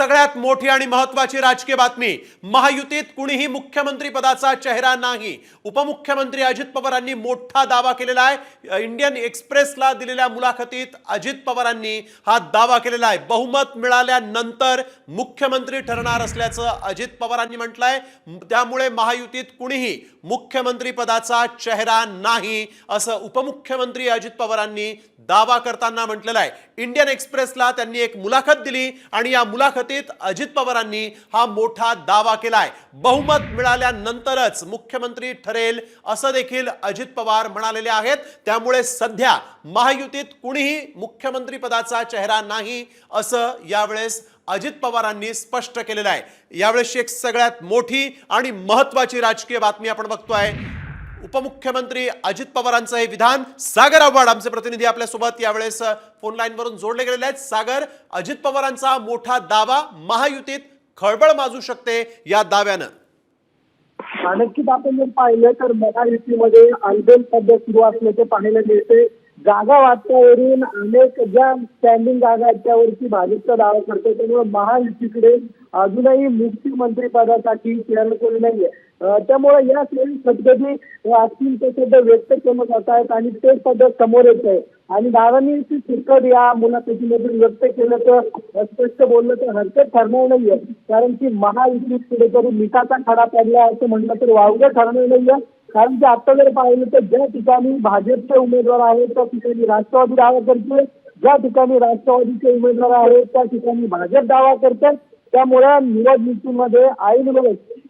सगळ्यात मोठी आणि महत्वाची राजकीय बातमी महायुतीत कुणीही मुख्यमंत्री पदाचा चेहरा नाही. उपमुख्यमंत्री अजित पवारांनी मोठा दावा केलेला आहे. इंडियन एक्सप्रेसला दिलेल्या मुलाखतीत अजित पवारांनी हा दावा केलेला आहे. बहुमत मिळाल्यानंतर मुख्यमंत्री ठरणार असल्याचं अजित पवारांनी म्हटलंय. त्यामुळे महायुतीत कुणीही मुख्यमंत्री पदाचा चेहरा नाही असं उपमुख्यमंत्री अजित पवारांनी दावा करताना म्हटलेला आहे. इंडियन एक्सप्रेसला त्यांनी एक मुलाखत दिली आणि या मुलाखतीत अजित पवारांनी हा मोठा दावा केलाय. बहुमत मिळाल्यानंतरच मुख्यमंत्री ठरेल असं देखील अजित पवार म्हणालेले आहेत. त्यामुळे सध्या महायुतीत कुणीही मुख्यमंत्री पदाचा चेहरा नाही असं यावेळेस अजित पवारांनी स्पष्ट केलेलं आहे. यावेळेसची एक सगळ्यात मोठी आणि महत्वाची राजकीय बातमी आपण बघतोय. उपमुख्यमंत्री अजित पवारांचं हे विधान. सागर आव्हाड आमचे प्रतिनिधी आपल्यासोबत यावेळेस फोन लाईनवरून जोडले गेलेले आहेत. सागर अजित पवारांचा मोठा दावा महायुतीत खळबळ माजू शकते या दाव्यानं. नक्कीच आपण जर पाहिलं तर महायुतीमध्ये आंदोलन सध्या सुरू असल्याचे पाहायला मिळते. जागा वाटण्यावरून अनेक ज्या स्टँडिंग जागा आहेत त्यावरती भाजपचा दावा करतो त्यामुळे महायुतीकडे अजूनही मुख्यमंत्री पदासाठी चेहरा कोणी नाहीये. त्यामुळे या सगळी पद्धती असतील ते सध्या व्यक्त केलं जात आहेत आणि ते पद्धत समोर येत आहे आणि दादांनी ती फिरकत या मुलाखतीमधून व्यक्त केलं तर स्पष्ट बोललं तर हरकत ठरणार नाहीये. कारण की महायुतीत कुठेतरी मिठाचा खडा पडला असं म्हटलं तर वावगं ठरणार नाहीये. कारण की आता जर पाहिलं तर ज्या ठिकाणी भाजपचे उमेदवार आहेत त्या ठिकाणी राष्ट्रवादी दावा करते ज्या ठिकाणी राष्ट्रवादीचे उमेदवार आहेत त्या ठिकाणी भाजप दावा करतात त्यामुळे निवडणुकीमध्ये ऐन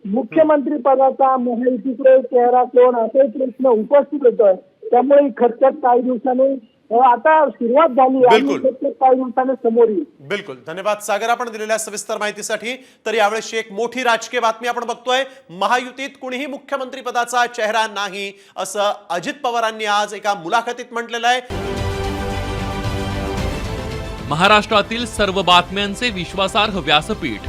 मुख्यमंत्री पदाचा महायुतीकडे चेहरा कोण असे प्रश्न उपस्थित होतोय त्यामुळे खर्चात काही दिवसांनी आता सुरुवात झाली आणि काही दिवसांनी समोर येईल. बिलकुल. धन्यवाद सागर आपण दिलेल्या सविस्तर माहितीसाठी. तर यावेळेसची एक मोठी राजकीय बातमी आपण बघतोय. महायुतीत कुणीही मुख्यमंत्री पदाचा चेहरा नाही असं अजित पवारांनी आज एका मुलाखतीत म्हटलेलं आहे. महाराष्ट्रातील सर्व बातम्यांचे विश्वासार्ह व्यासपीठ.